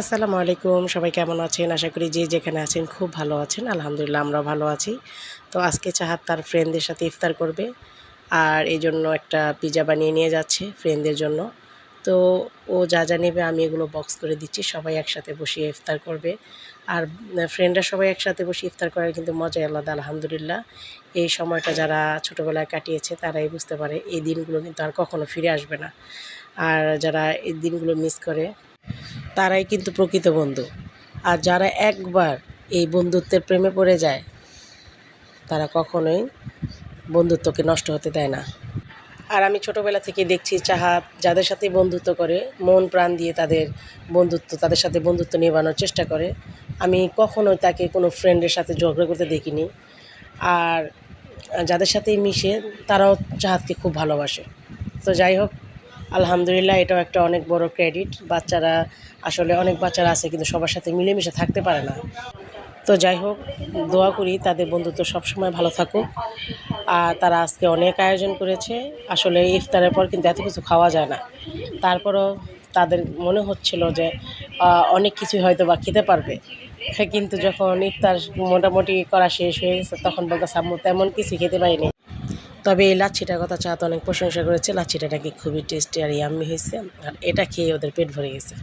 আসসালামু আলাইকুম। সবাই কেমন আছেন? আশা করি যে যেখানে আছেন খুব ভালো আছেন। আলহামদুলিল্লাহ আমরা ভালো আছি। তো আজকে চাহাত তার ফ্রেন্ডদের সাথে ইফতার করবে আর এই জন্য একটা পিজা বানিয়ে নিয়ে যাচ্ছে ফ্রেন্ডদের জন্য। তো ও যা যা নেবে আমি এগুলো বক্স করে দিচ্ছি। সবাই একসাথে বসিয়ে ইফতার করবে। আর ফ্রেন্ডরা সবাই একসাথে বসে ইফতার করার কিন্তু মজাই আলাদা, আলহামদুলিল্লাহ। এই সময়টা যারা ছোটোবেলায় কাটিয়েছে তারাই বুঝতে পারে এই দিনগুলো কিন্তু আর কখনো ফিরে আসবে না। আর যারা এই দিনগুলো মিস করে তারাই কিন্তু প্রকৃত বন্ধু। আর যারা একবার এই বন্ধুত্বের প্রেমে পড়ে যায়, তারা কখনোই বন্ধুত্বকে নষ্ট হতে দেয় না। আর আমি ছোটোবেলা থেকে দেখছি চাহাত যাদের সাথে বন্ধুত্ব করে, মন প্রাণ দিয়ে তাদের বন্ধুত্ব, তাদের সাথে বন্ধুত্ব নিবানোর চেষ্টা করে। আমি কখনোই তাকে কোনো ফ্রেন্ডের সাথে ঝগড়া করতে দেখিনি। আর যাদের সাথেই মিশে, তারাও চাহাতকে খুব ভালোবাসে। তো যাই হোক আলহামদুলিল্লাহ, এটাও একটা অনেক বড় ক্রেডিট বাচ্চারা আসলে অনেক বাচ্চারা আছে, কিন্তু সবার সাথে মিলেমিশে থাকতে পারে না। তো যাই হোক, দোয়া করি তাদের বন্ধুত্ব সবসময় ভালো থাকুক। আর তারা আজকে অনেক আয়োজন করেছে। আসলে ইফতারের পর কিন্তু এত কিছু খাওয়া যায় না। তারপরও তাদের মনে হচ্ছিল যে অনেক কিছুই হয়তো বা খেতে পারবে। কিন্তু যখন ইফতার মোটামুটি করা শেষ হয়ে গেছে, তখন বলতে সাম্মু তেমন কিছু খেতে পারিনি। তবে এই লাচ্ছিটার কথা চাহাতে অনেক প্রশংসা করেছে। লাচ্ছিটা নাকি খুবই টেস্টি আর ইয়াম্মি হয়েছে। আর এটা খেয়ে ওদের পেট ভরে গেছে।